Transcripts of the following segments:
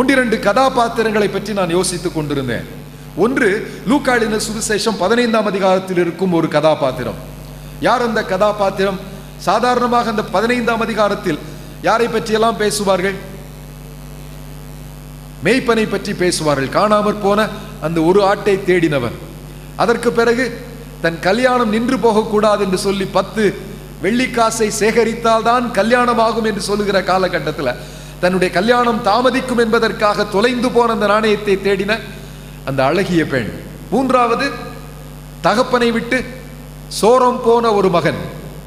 ஒன்றிரண்டு கதாபாத்திரங்களை பற்றி நான் யோசித்துக் கொண்டிருந்தேன். ஒன்று லூக்காளின சுவிசேஷம் பதினைந்தாம் அதிகாரத்தில் இருக்கும் ஒரு கதாபாத்திரம். யார் அந்த கதாபாத்திரம்? சாதாரணமாக அந்த பதினைந்தாம் அதிகாரத்தில் யாரை பற்றியெல்லாம் பேசுவார்கள்? மேய்ப்பனை பற்றி பேசுவார்கள். காணாமற் போன அந்த ஒரு ஆட்டை தேடினவர் அதற்கு பிறகு தன் கல்யாணம் நின்று போகக்கூடாது என்று சொல்லி பத்து வெள்ளிக்காசை சேகரித்தால் தான் கல்யாணம் ஆகும் என்று சொல்லுகிற காலகட்டத்தில் தன்னுடைய கல்யாணம் தாமதிக்கும் என்பதற்காக தொலைந்து போன அந்த நாணயத்தை தேடின அந்த அழகிய பெண். மூன்றாவது தகப்பனை விட்டு சோரம் போன ஒரு மகன்.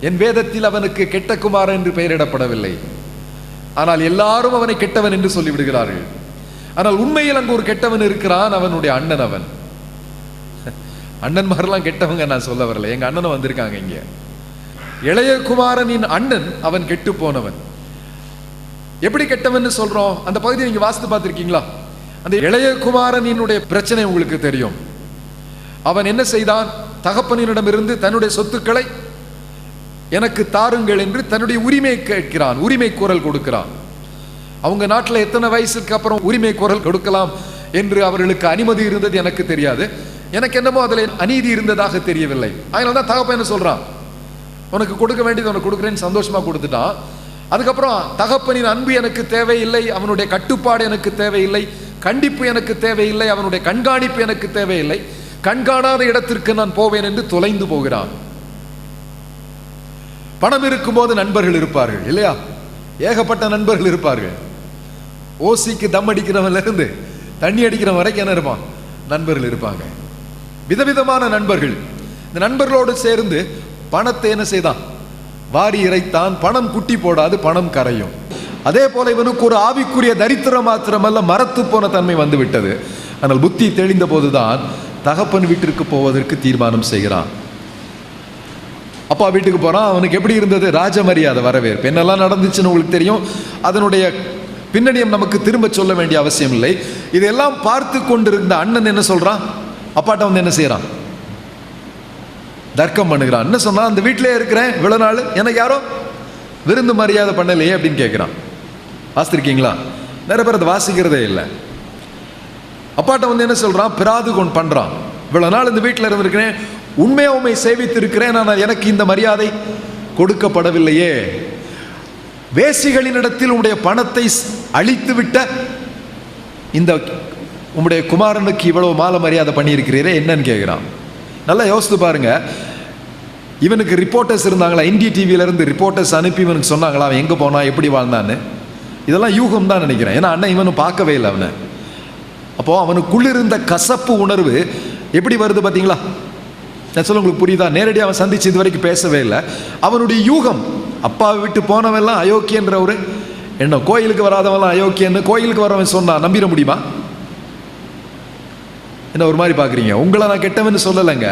என் வேதத்தில் அவனுக்கு கெட்ட குமாரன் என்று பெயரிடப்படவில்லை. ஆனால் எல்லாரும் அவனை கெட்டவன் என்று சொல்லிவிடுகிறார்கள். ஆனால் உண்மையில் அங்கு ஒரு கெட்டவன் இருக்கிறான் அவனுடைய அண்ணன் அவன். அண்ணன் மாதிரிலாம் கெட்டவங்க நான் சொல்ல வரல. எங்க அண்ணனும் வந்திருக்காங்க இங்க. இளைய குமாரனின் அண்ணன் அவன் கெட்டு போனவன். எப்படி கெட்டவன் சொல்றோம்? அந்த பகுதியை நீங்க வாசித்து பார்த்திருக்கீங்களா? அந்த இளையகுமாரனினுடைய பிரச்சனை உங்களுக்கு தெரியும். அவன் என்ன செய்தான்? தகப்பனிடமிருந்து தன்னுடைய சொத்துக்களை எனக்கு தாருங்கள் என்று தன்னுடைய உரிமை கேட்கிறான். உரிமை குரல் கொடுக்கிறான். அவங்க நாட்டில் எத்தனை வயசுக்கு அப்புறம் உரிமை குரல் கொடுக்கலாம் என்று அவர்களுக்கு அனுமதி இருந்தது எனக்கு தெரியாது. எனக்கு என்னமோ அதில் அநீதி இருந்ததாக தெரியவில்லை. அதனால தான் தகப்பன் என்ன சொல்கிறான் உனக்கு கொடுக்க வேண்டியது உனக்கு கொடுக்குறேன்னு சந்தோஷமாக கொடுத்துட்டான். அதுக்கப்புறம் தகப்பனின் அன்பு எனக்கு தேவையில்லை அவனுடைய கட்டுப்பாடு எனக்கு தேவையில்லை கண்டிப்பு எனக்கு தேவையில்லை அவனுடைய கண்காணிப்பு எனக்கு தேவையில்லை. கண்காணாத இடத்திற்கு நான் போவேன் என்று தொலைந்து போகிறான். பணம் இருக்கும்போது நண்பர்கள் இருப்பார்கள் இல்லையா? ஏகப்பட்ட நண்பர்கள் இருப்பார்கள். ஓசிக்கு தம் அடிக்கிறவன்ல இருந்து தண்ணி அடிக்கிறவன் வரைக்கும் என்ன இருப்பான்? நண்பர்கள் இருப்பாங்க. விதவிதமான நண்பர்கள். இந்த நண்பர்களோடு சேர்ந்து பணத்தை என்ன செய்தான்? வாரி இறைத்தான் பணம் குட்டி போடாது பணம் கரையும். அதே போல இவனுக்கு ஒரு ஆவிக்குரிய தரித்திரம் மாத்திரமல்ல மரத்து போன தன்மை வந்து விட்டது ஆனால் புத்தி தெளிந்த போதுதான் தகப்பன் வீட்டிற்கு போவதற்கு தீர்மானம் செய்கிறான். அப்பா வீட்டுக்கு போகிறான் அவனுக்கு எப்படி இருந்தது? ராஜ மரியாதை வரவேற்பு. என்னெல்லாம் நடந்துச்சுன்னு உங்களுக்கு தெரியும்? அதனுடைய பின்னணியம் நமக்கு திரும்ப சொல்ல வேண்டிய அவசியம் இல்லை. இதெல்லாம் பார்த்து கொண்டிருந்த அண்ணன் என்ன சொல்றான்? அப்பாட்ட வந்து என்ன செய்யறான் தர்க்கம் பண்ணுகிறான். என்ன சொன்னால் அந்த வீட்டிலே இருக்கிறேன் இவ்வளோ நாள். எனக்கு யாரோ விருந்து மரியாதை பண்ணலையே அப்படின்னு கேட்குறான். வாசித்திருக்கீங்களா நிறைய பேர் அதை வாசிக்கிறதே இல்லை. அப்பாட்ட வந்து என்ன சொல்கிறான் பிராது கொண்டு பண்ணுறான் இவ்வளோ நாள் இந்த வீட்டில் இருந்திருக்கிறேன். உண்மையா உண்மை சேவித்திருக்கிறேன். ஆனால் எனக்கு இந்த மரியாதை கொடுக்கப்படவில்லையே. வேசிகளினிடத்தில் உடைய பணத்தை அழித்து விட்ட இந்த உம்முடைய குமாரனுக்கு இவ்வளவு மால மரியாதை பண்ணியிருக்கிறீரே என்னன்னு கேட்குறான். நல்லா யோசித்து பாருங்க. இவனுக்கு ரிப்போர்ட்டர்ஸ் இருந்தாங்களா? இந்திய டிவியில இருந்து ரிப்போர்ட்டர்ஸ் அனுப்பி இவனுக்கு சொன்னாங்களா? அவன் எங்கே போனான் எப்படி வாழ்ந்தான்னு? இதெல்லாம் யூகம் தான் நினைக்கிறேன். ஏன்னா அண்ணன் இவனும் பார்க்கவே இல்லை அவனை. அப்போ அவனுக்குள்ளிருந்த கசப்பு உணர்வு எப்படி வருது பார்த்தீங்களா நான் சொல்ல உங்களுக்கு புரியுதா? நேரடியாக அவன் சந்திச்சு இது வரைக்கும் பேசவே இல்லை. அவனுடைய யூகம் அப்பாவை விட்டு போனவெல்லாம் அயோக்கியன்ற ஒரு என்ன கோயிலுக்கு வராதவன்லாம் அயோக்கியன்னு கோயிலுக்கு வரவன் சொன்னா நம்பிட முடியுமா? என்ன ஒரு மாதிரி பார்க்குறீங்க? உங்களை நான் கெட்டவன் சொல்லலைங்க.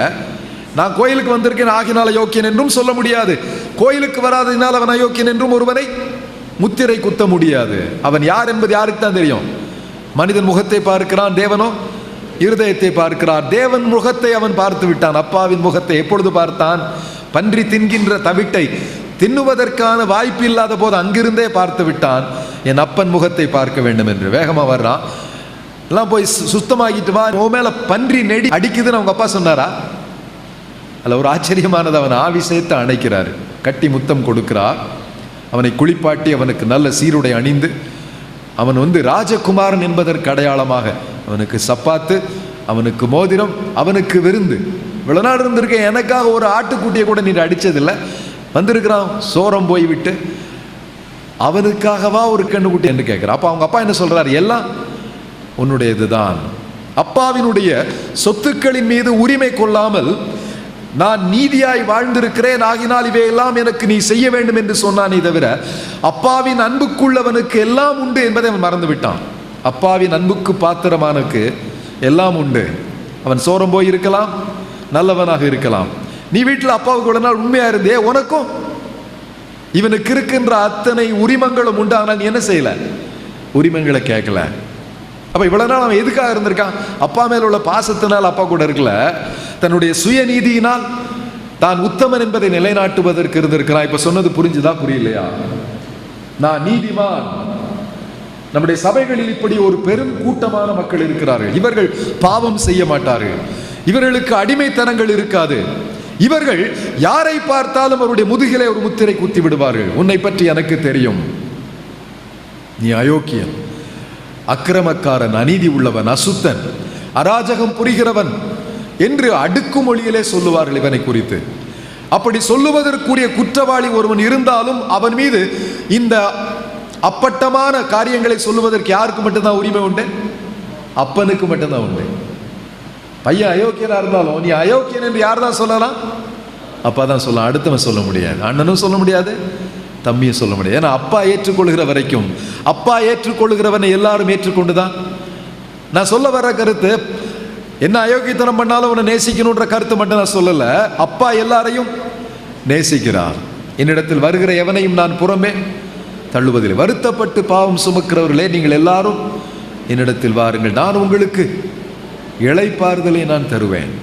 நான் கோயிலுக்கு வந்திருக்கேன் ஆகினால் அயோக்கியன் என்றும் சொல்ல முடியாது. கோயிலுக்கு வராததினால் அவன் அயோக்கியன் என்றும் ஒருவனை முத்திரை குத்த முடியாது. அவன் யார் என்பது யாருக்கு தான் தெரியும்? மனிதன் முகத்தை பார்க்கிறான் தேவனோ? இருதயத்தை பார்க்கிறார். தேவன் முகத்தை அவன் பார்த்து விட்டான். அப்பாவின் முகத்தை எப்பொழுது பார்த்தான்? பன்றி தின்கின்ற தவிட்டை தின்னுவதற்கான வாய்ப்பு இல்லாத போது அங்கிருந்தே பார்த்து விட்டான். என் அப்பன் முகத்தை பார்க்க வேண்டும் என்று வேகமாக வர்றான். எல்லாம் போய் சு- வா. உன் மேலே பன்றி நெடி அடிக்குதுன்னு அவங்க அப்பா சொன்னாரா? அதில் ஒரு ஆச்சரியமானது அவன் ஆவி சேர்த்து அணைக்கிறார். கட்டி முத்தம் கொடுக்கிறார் அவனை குளிப்பாட்டி அவனுக்கு நல்ல சீருடை அணிந்து அவன் வந்து ராஜகுமாரன் என்பதற்கு அடையாளமாக அவனுக்கு சப்பாத்து அவனுக்கு மோதிரம் அவனுக்கு விருந்து. விளநாடு இருந்திருக்கேன் எனக்காக ஒரு ஆட்டுக்குட்டியை கூட நீ அடித்ததில்லை வந்திருக்கிறான் சோரம் போய்விட்டு அவனுக்காகவா ஒரு கண்ணுக்குட்டி? என்று கேட்குறான். அப்போ அவங்க அப்பா என்ன சொல்கிறார் எல்லாம் உன்னுடையதுதான். அப்பாவினுடைய சொத்துக்களின் மீது உரிமை கொள்ளாமல் நான் நீதியாய் வாழ்ந்திருக்கிறேன் ஆகினால் இவையெல்லாம் எனக்கு நீ செய்ய வேண்டும் என்று சொன்னானே தவிர அப்பாவின் அன்புக்குள்ளவனுக்கு எல்லாம் உண்டு என்பதை அவன் மறந்து விட்டான் அப்பாவின் அன்புக்கு பாத்திரமானுக்கு எல்லாம் உண்டு. அவன் சோரம் போய் இருக்கலாம் நல்லவனாக இருக்கலாம். நீ வீட்டில் அப்பாவுக்கு ஒரு நாள் உண்மையா இருந்தே உனக்கும்? இவனுக்கு இருக்கின்ற அத்தனை உரிமங்களும் உண்டு ஆனால் நீ என்ன செய்யல? உரிமங்களை கேட்கல. அப்போ இவ்வளோ நாள் அவன் எதுக்காக இருந்திருக்கான்? அப்பா மேல உள்ள பாசத்தினால் அப்பா கூட இருக்கல. தன்னுடைய சுயநீதியினால் தான் உத்தமன் என்பதை நிலைநாட்டுவதற்கு இருந்திருக்கிறான். இப்போ சொன்னது புரிஞ்சுதா புரியலையா? நான் நீதிமான். நம்முடைய சபைகளில் இப்படி ஒரு பெரும் கூட்டமான மக்கள் இருக்கிறார்கள். இவர்கள் பாவம் செய்ய மாட்டார்கள். இவர்களுக்கு அடிமைத்தனங்கள் இருக்காது. இவர்கள் யாரை பார்த்தாலும் அவருடைய முதுகிலே ஒரு முத்திரை குத்தி விடுவார்கள். உன்னை பற்றி எனக்கு தெரியும். நீ அயோக்கியன். அக்கிரமக்காரன் அநீதி உள்ளவன் அசுத்தன் அராஜகம் புரிகிறவன் என்று அடுக்கு மொழியிலே சொல்லுவார்கள் இவனை குறித்து. அப்படி சொல்லுவதற்குரிய குற்றவாளி ஒருவன் இருந்தாலும் அவன் மீது இந்த அப்பட்டமான காரியங்களை சொல்லுவதற்கு யாருக்கு மட்டும்தான் உரிமை உண்டு? அப்பனுக்கு மட்டும்தான் உண்டு. பையன் அயோக்கியனா இருந்தாலும் நீ அயோக்கியன் என்று யார் தான் சொல்லலாம்? அப்பா தான் சொல்லலாம் அடுத்தவன் சொல்ல முடியாது. அண்ணனும் சொல்ல முடியாது. தம்பியும் சொல்ல முடியாது. ஏன்னா அப்பா ஏற்றுக்கொள்கிற வரைக்கும் அப்பா ஏற்றுக்கொள்கிறவனை எல்லாரும் ஏற்றுக்கொண்டுதான். நான் சொல்ல வர கருத்து என்ன அயோக்கியத்தனம் பண்ணாலும் உன்னை நேசிக்கணுன்ற கருத்து மட்டும் நான் சொல்லலை. அப்பா எல்லாரையும் நேசிக்கிறார். என்னிடத்தில் வருகிற எவனையும் நான் புறமே தள்ளுவதில்லை. வருத்தப்பட்டு பாவம் சுமக்கிறவர்களே நீங்கள் எல்லாரும் என்னிடத்தில் வாருங்கள். நான் உங்களுக்கு இழைப்பாறுதலை நான் தருவேன்.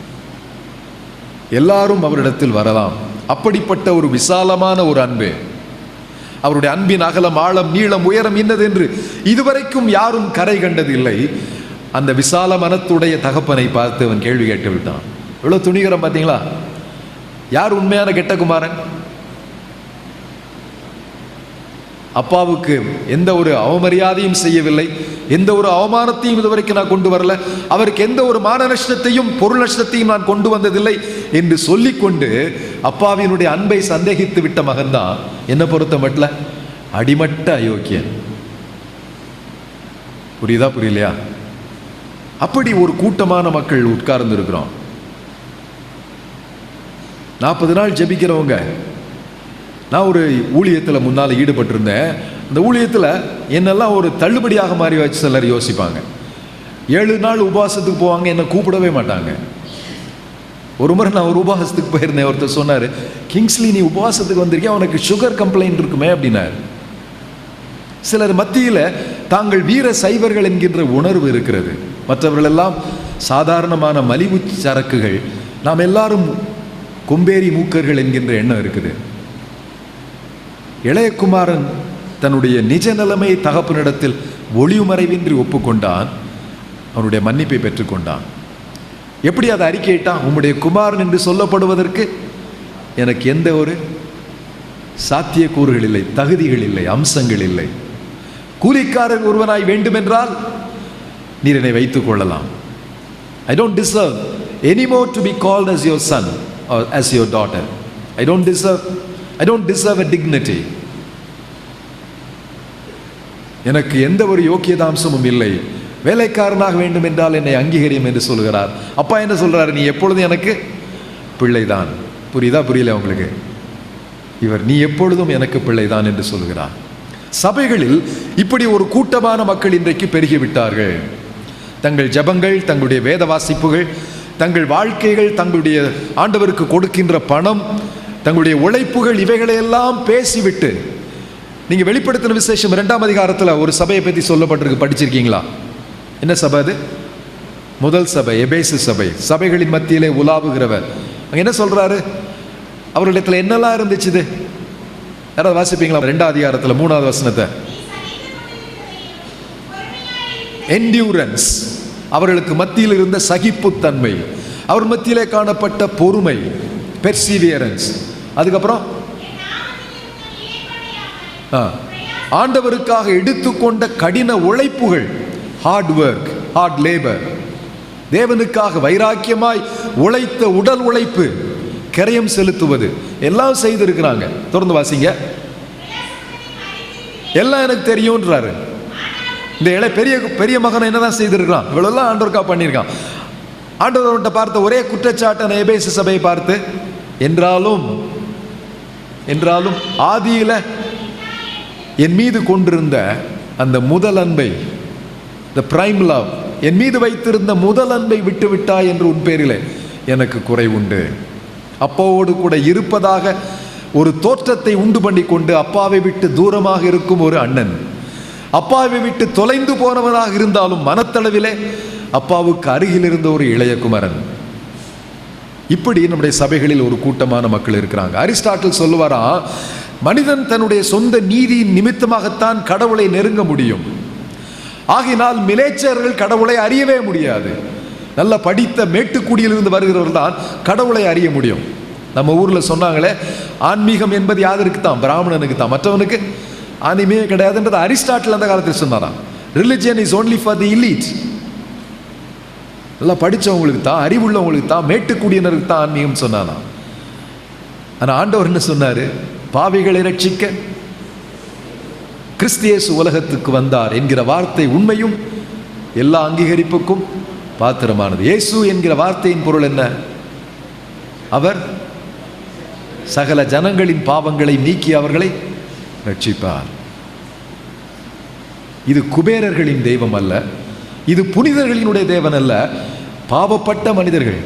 எல்லாரும் அவரிடத்தில் வரலாம். அப்படிப்பட்ட ஒரு விசாலமான ஒரு அன்பு. அவருடைய அன்பின் அகலம் ஆழம் நீளம் உயரம் இன்னது என்று இதுவரைக்கும் யாரும் கரை கண்டதில்லை. அந்த விசால மனத்துடைய தகப்பனை பார்த்து அவன் கேள்வி கேட்டு விட்டான். இவ்வளோ துணிகரம் பார்த்தீங்களா? யார் உண்மையான கெட்ட குமாரன்? அப்பாவுக்கு எந்த ஒரு அவமரியாதையும் செய்யவில்லை. எந்த ஒரு அவமானத்தையும் இதுவரைக்கும் நான் கொண்டு வரல. அவருக்கு எந்த ஒரு மான நஷ்டத்தையும் பொருள் நஷ்டத்தையும் நான் கொண்டு வந்ததில்லை என்று சொல்லிக்கொண்டு அப்பாவினுடைய அன்பை சந்தேகித்து விட்ட மகன்தான் என்ன பொறுத்த மட்டும் அடிமட்ட அயோக்கியன். புரியுதா புரியலையா? அப்படி ஒரு கூட்டமான மக்கள் உட்கார்ந்து இருக்கிறோம் நாற்பது நாள் ஜெபிக்கிறவங்க நான் ஒரு ஊழியத்தில் முன்னால் ஈடுபட்டிருந்தேன். அந்த ஊழியத்தில் என்னெல்லாம் ஒரு தள்ளுபடியாக மாறி வச்சு சிலர் யோசிப்பாங்க. ஏழு நாள் உபவாசத்துக்கு போவாங்க என்னை கூப்பிடவே மாட்டாங்க. ஒரு முறை நான் ஒரு உபவாசத்துக்கு போயிருந்தேன் ஒருத்தர் சொன்னார் கிங்ஸ்லி நீ உபவாசத்துக்கு வந்திருக்கியா? உனக்கு சுகர் கம்ப்ளைண்ட் இருக்குமே அப்படின்னாரு. சிலர் மத்தியில் தாங்கள் வீர சைவர்கள் என்கின்ற உணர்வு இருக்கிறது. மற்றவர்கள் எல்லாம் சாதாரணமான மலிவு சரக்குகள். நாம் எல்லாரும் கொம்பேரி மூக்கர்கள் என்கின்ற எண்ணம் இருக்குது. இளையகுமாரன் தன்னுடைய நிஜ நிலைமை தகப்பனிடத்தில் ஒளிவுமறைவின்றி ஒப்புக்கொண்டான். அவனுடைய மன்னிப்பை பெற்றுக்கொண்டான். எப்படி அதை அறிக்கையிட்டான்? உம்முடைய குமாரன் என்று சொல்லப்படுவதற்கு எனக்கு எந்த ஒரு சாத்தியக்கூறுகள் இல்லை தகுதிகள் இல்லை அம்சங்கள் இல்லை. கூலிக்காரர் ஒருவனாய் வேண்டுமென்றால் நீர் என்னை வைத்துக் கொள்ளலாம். I don't deserve anymore to be called as your son or as your daughter I don't deserve I don't deserve a dignity எனக்கு எந்த ஒரு யோக்கியதாம்சமும் இல்லை. வேலைக்காரனாக வேண்டும் என்றால் என்னை அங்கீகரியும் என்று சொல்கிறார். அப்பா என்ன சொல்கிறார் நீ எப்பொழுதும் எனக்கு? பிள்ளைதான். புரியுதா? புரியல உங்களுக்கு? இவர் நீ எப்பொழுதும் எனக்கு பிள்ளைதான் என்று சொல்கிறார். சபைகளில் இப்படி ஒரு கூட்டமான மக்கள் இன்றைக்கு பெருகிவிட்டார்கள். தங்கள் ஜபங்கள் தங்களுடைய வேத வாசிப்புகள் தங்கள் வாழ்க்கைகள் தங்களுடைய ஆண்டவருக்கு கொடுக்கின்ற பணம் தங்களுடைய உழைப்புகள் இவைகளையெல்லாம் பேசிவிட்டு நீங்க வெளிப்படுத்தின விசேஷம் இரண்டாம் அதிகாரத்தில் ஒரு சபையை பற்றி சொல்லப்பட்டிருக்கு. படிச்சிருக்கீங்களா? என்ன சபை அது? முதல் சபை எபேசு சபை. சபைகளின் மத்தியிலே உலாவுகிறவர். அங்க என்ன சொல்றாரு? அவர்களிடத்துல என்னெல்லாம் இருந்துச்சு இது? யாராவது வாசிப்பீங்களா? ரெண்டாவது அதிகாரத்தில் மூணாவது வசனத்தை. என்டியூரன்ஸ் அவர்களுக்கு மத்தியில் இருந்த சகிப்புத்தன்மை. அவர் மத்தியிலே காணப்பட்ட பொறுமை. பெர்சிவியரன்ஸ் அதுக்கப்புறம் ஆண்டவருக்காக எடுத்துக்கொண்ட கடின உழைப்புகள். ஹார்ட் ஒர்க் ஹார்ட் லேபர் தேவனுக்காக வைராக்கியமாய் உழைத்த உடல் உழைப்பு. கரையம் செலுத்துவது. எல்லாம் செய்திருக்கிறாங்க. தொடர்ந்து வாசிங்க. எல்லாம் எனக்கு தெரியும்ன்றாரு. இந்த இளை பெரிய பெரிய மகன் என்னதான் செய்திருக்கிறான்? இவ்வளோலாம் ஆண்டோருக்கா பண்ணியிருக்கான். ஆண்டவர்கிட்ட பார்த்த ஒரே குற்றச்சாட்டை எபேசு சபையை பார்த்து என்றாலும் என்றாலும் ஆதியில என் மீது கொண்டிருந்த அந்த முதல் அன்பை த பிரைம் லவ் என் மீது வைத்திருந்த முதல் அன்பை விட்டுவிட்டாய் என்று உன் பேரிலே எனக்கு குறை உண்டு. அப்பாவோடு கூட இருப்பதாக ஒரு தோற்றத்தை உண்டு பண்ணி கொண்டு அப்பாவை விட்டு தூரமாக இருக்கும் ஒரு அண்ணன். அப்பாவை விட்டு தொலைந்து போனவனாக இருந்தாலும் மனத்தளவிலே அப்பாவுக்கு அருகில் இருந்த ஒரு இளைய குமரன். இப்படி நம்முடைய சபைகளில் ஒரு கூட்டமான மக்கள் இருக்கிறாங்க. அரிஸ்டாட்டில் சொல்லுவாராம் மனிதன் தன்னுடைய சொந்த நீதியின் நிமித்தமாகத்தான் கடவுளை நெருங்க முடியும். ஆகினால் மிலேச்சர்கள் கடவுளை அறியவே முடியாது. நல்ல படித்த மேட்டுக்குடியிலிருந்து வருகிறவர் தான் கடவுளை அறிய முடியும். நம்ம ஊரில் சொன்னாங்களே ஆன்மீகம் என்பது யாதருக்கு தான் பிராமணனுக்கு தான் மற்றவனுக்கு ஆன்மீகம் கிடையாதுன்றது அரிஸ்டாட்டில் அந்த காலத்தில் சொன்னாராம். Religion is only for the elite நல்லா படித்தவங்களுக்கு தான் அறிவுள்ளவங்களுக்கு தான் மேட்டுக்குடியினருக்கு தான் ஆன்மீகம் சொன்னானா ஆனால் ஆண்டவர் என்ன சொன்னார்? பாவிகளை ரட்சிக்க கிறிஸ்தியேசு உலகத்துக்கு வந்தார் என்கிற வார்த்தை உண்மையும் எல்லா அங்கீகரிப்புக்கும் பாத்திரமானது. இயேசு என்கிற வார்த்தையின் பொருள் என்ன? அவர் சகல ஜனங்களின் பாவங்களை நீக்கி அவர்களை ரட்சிப்பார் இது குபேரர்களின் தெய்வம் அல்ல இது புனிதர்களினுடைய தேவன் அல்ல பாவப்பட்ட மனிதர்கள்.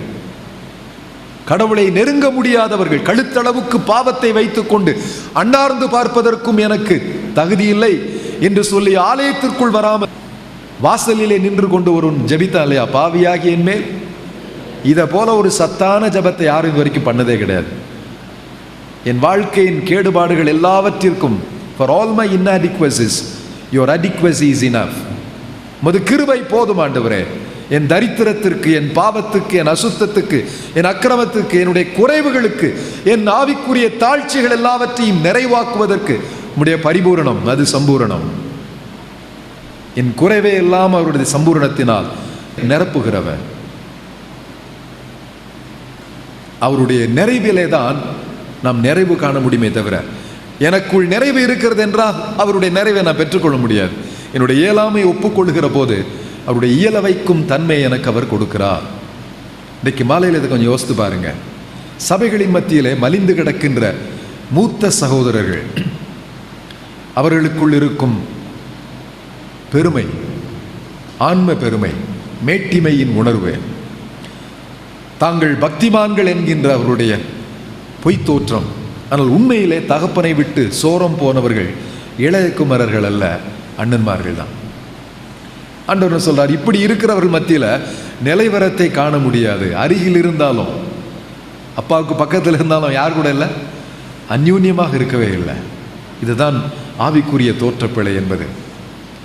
கடவுளை நெருங்க முடியாதவர்கள் கழுத்தளவுக்கு பாவத்தை வைத்துக்கொண்டு அண்ணார்ந்து பார்ப்பதற்கும் எனக்கு தகுதி இல்லை என்று சொல்லி ஆலயத்திற்குள் வராமல் வாசலிலே நின்று கொண்டு ஒருவன் ஜெபித்தான் இல்லையா பாவியாகி என் மேல். இதை போல ஒரு சத்தான ஜெபத்தை யாரும் இது வரைக்கும் பண்ணதே கிடையாது. என் வாழ்க்கையின் கேடுபாடுகள் எல்லாவற்றிற்கும் for all my inadequacies your adequacy is enough மது கிருபை போதும் ஆண்டவரே. என் தரித்திரத்திற்கு என் பாவத்துக்கு என் அசுத்தத்துக்கு என் அக்கிரமத்துக்கு என்னுடைய குறைவுகளுக்கு என் ஆவிக்குரிய தாழ்ச்சிகள் எல்லாவற்றையும் நிறைவாக்குவதற்கு உடைய பரிபூரணம் அது சம்பூரணம். என் குறைவே எல்லாம் அவருடைய சம்பூரணத்தினால் நிரப்புகிறவர். அவருடைய நிறைவிலே தான் நாம் நிறைவு காண முடியுமே தவிர எனக்குள் நிறைவு இருக்கிறது என்றால் அவருடைய நிறைவை நான் பெற்றுக்கொள்ள முடியாது. என்னுடைய இயலாமை ஒப்புக்கொள்கிற போது அவருடைய இயலவைக்கும் தன்மை எனக்கு அவர் கொடுக்கிறார். இன்றைக்கு மாலையில் இதை கொஞ்சம் யோசித்து பாருங்க. சபைகளின் மத்தியிலே மலிந்து கிடக்கின்ற மூத்த சகோதரர்கள் அவர்களுக்குள் இருக்கும் பெருமை ஆன்ம பெருமை மேட்டிமையின் உணர்வு தாங்கள் பக்திமான்கள் என்கின்ற அவருடைய பொய்த் தோற்றம் ஆனால் உண்மையிலே தகப்பனை விட்டு சோரம் போனவர்கள் இளையகுமரர்கள் அல்ல அண்ணன்மார்கள் தான். ஆண்டவர் சொல்கிறார் இப்படி இருக்கிறவர்கள் மத்தியில் நிலைவரத்தை காண முடியாது. அருகில் இருந்தாலும் அப்பாவுக்கு பக்கத்தில் இருந்தாலும் யார் கூட இல்லை? அந்யூன்யமாக இருக்கவே இல்லை. இதுதான் ஆவிக்குரிய தோற்றப்பிழை என்பது.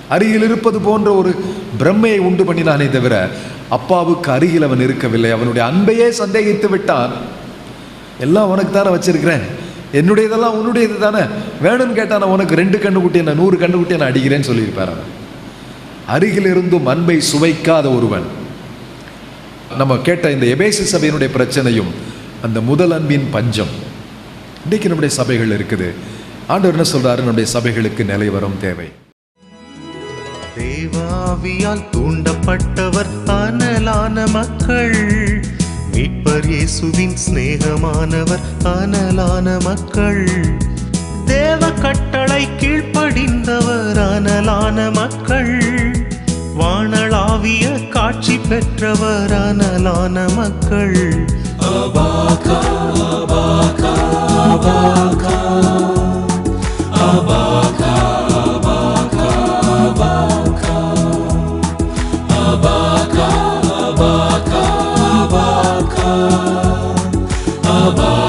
அருகில் இருப்பது போன்ற ஒரு பிரம்மையை உண்டு பண்ணினானே தவிர அப்பாவுக்கு அருகில் அவன் இருக்கவில்லை. அவனுடைய அன்பையே சந்தேகித்து விட்டான். எல்லாம் உனக்கு தானே வச்சிருக்கிறேன். என்னுடையதெல்லாம் உன்னுடையது தானே. வேணும்னு கேட்டால் நான் உனக்கு ரெண்டு கண்ணுக்குட்டியை நான் நூறு கண்ணுக்குட்டியை நான் அடிக்கிறேன்னு சொல்லியிருப்பார் அவன். அருகிலிருந்தும் அன்பை சுவைக்காத ஒருவன். நம்ம கேட்ட இந்த எபேசு சபையினுடைய பிரச்சனையும் அந்த முதல் அன்பின் பஞ்சம். இன்றைக்கு நம்முடைய சபைகள் இருக்குது. ஆண்டவர் என்ன சொல்றாரு? நம்முடைய சபைகளுக்கு நிலை வரும் தேவை. தேவாவியால் தூண்டப்பட்டவர் அனலான மக்கள். மீட்பர் இயேசுவின் சிநேகமானவர் அனலான மக்கள். தேவ கட்டளை கீழ்ப்படிந்தவர் அனலான மக்கள் வானளாவிய காட்சி பெற்றவர் அனலான மக்கள் Abba,